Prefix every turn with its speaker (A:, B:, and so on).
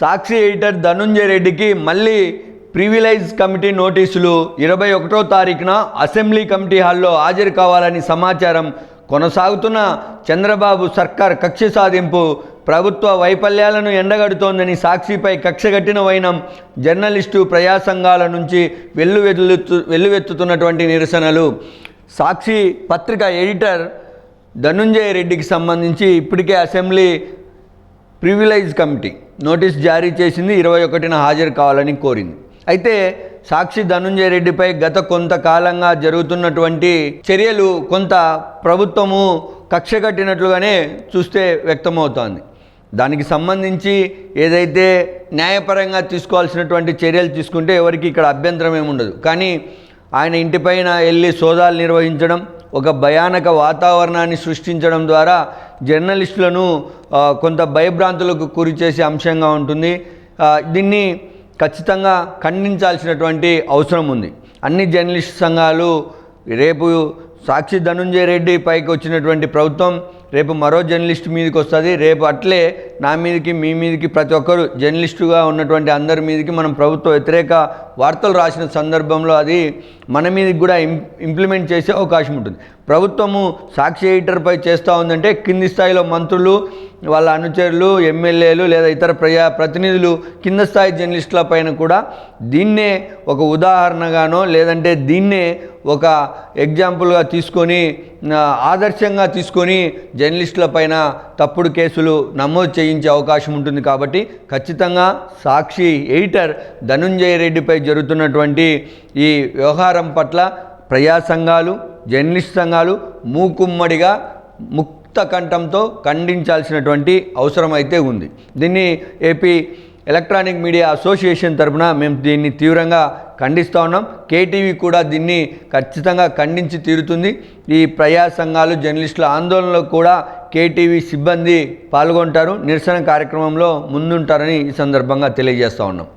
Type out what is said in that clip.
A: సాక్షి editor Dhanunjaya రెడ్డికి మళ్ళీ privilege committee నోటీసులు. ఇరవై ఒకటో తారీఖున అసెంబ్లీ కమిటీ హాల్లో హాజరు కావాలని సమాచారం కొనసాగుతున్న చంద్రబాబు సర్కార్ కక్ష సాధింపు ప్రభుత్వ వైఫల్యాలను ఎండగడుతోందని సాక్షిపై కక్షగట్టిన వైనం జర్నలిస్టు ప్రజా సంఘాల నుంచి వెల్లువెల్లుతు వెల్లువెత్తుతున్నటువంటి నిరసనలు. సాక్షి పత్రిక ఎడిటర్ ధనుంజయ రెడ్డికి సంబంధించి ఇప్పటికే అసెంబ్లీ ప్రివిలైజ్ కమిటీ. నోటీస్ జారీ చేసింది ఇరవై ఒకటిన హాజరు కావాలని కోరింది. అయితే సాక్షి ధనుంజయ రెడ్డిపై గత కొంతకాలంగా జరుగుతున్నటువంటి చర్యలు కొంత ప్రభుత్వము కక్ష కట్టినట్లుగానే చూస్తే వ్యక్తమవుతోంది. దానికి సంబంధించి ఏదైతే న్యాయపరంగా తీసుకోవాల్సినటువంటి చర్యలు తీసుకుంటే ఎవరికి ఇక్కడ అభ్యంతరం ఏముండదు. కానీ ఆయన ఇంటిపైన వెళ్ళి సోదాలు నిర్వహించడం ఒక భయానక వాతావరణాన్ని సృష్టించడం ద్వారా జర్నలిస్టులను కొంత భయభ్రాంతులకు గురి చేసే అంశంగా ఉంటుంది. దీన్ని ఖచ్చితంగా ఖండించాల్సినటువంటి అవసరం ఉంది. అన్ని జర్నలిస్ట్ సంఘాలు రేపు సాక్షి ధనుంజయ రెడ్డి పైకి వచ్చినటువంటి ప్రభుత్వం రేపు మరో జర్నలిస్ట్ మీదకి వస్తుంది రేపు అట్లే నా మీదకి మీ మీదకి ప్రతి ఒక్కరు జర్నలిస్టుగా ఉన్నటువంటి అందరి మీదకి మనం ప్రభుత్వ వ్యతిరేక వార్తలు రాసిన సందర్భంలో అది మన మీదకి కూడా ఇంప్లిమెంట్ చేసే అవకాశం ఉంటుంది. ప్రభుత్వము సాక్షి ఎడిటర్పై చేస్తూ ఉందంటే కింది స్థాయిలో మంత్రులు వాళ్ళ అనుచరులు ఎమ్మెల్యేలు లేదా ఇతర ప్రజా ప్రతినిధులు కింద స్థాయి జర్నలిస్టుల పైన కూడా దీన్నే ఒక ఉదాహరణగానో లేదంటే దీన్నే ఒక ఎగ్జాంపుల్గా తీసుకొని ఆదర్శంగా తీసుకొని జర్నలిస్టులపైన తప్పుడు కేసులు నమోదు చేయించే అవకాశం ఉంటుంది కాబట్టి ఖచ్చితంగా సాక్షి ఎడిటర్ ధనుంజయ రెడ్డిపై జరుగుతున్నటువంటి ఈ వ్యవహారం పట్ల ప్రజా సంఘాలు జర్నలిస్ట్ సంఘాలు మూకుమ్మడిగా ముక్త కంఠంతో ఖండించాల్సినటువంటి అవసరం అయితే ఉంది. దీన్ని ఏపీ ఎలక్ట్రానిక్ మీడియా అసోసియేషన్ తరఫున మేము దీన్ని తీవ్రంగా ఖండిస్తూ ఉన్నాం. కేటీవీ కూడా దీన్ని ఖచ్చితంగా ఖండించి తీరుతుంది. ఈ ప్రజా సంఘాలు జర్నలిస్టుల ఆందోళనలో కూడా కేటీవీ సిబ్బంది పాల్గొంటారు. నిరసన కార్యక్రమంలో ముందుంటారని ఈ సందర్భంగా తెలియజేస్తూ ఉన్నాం.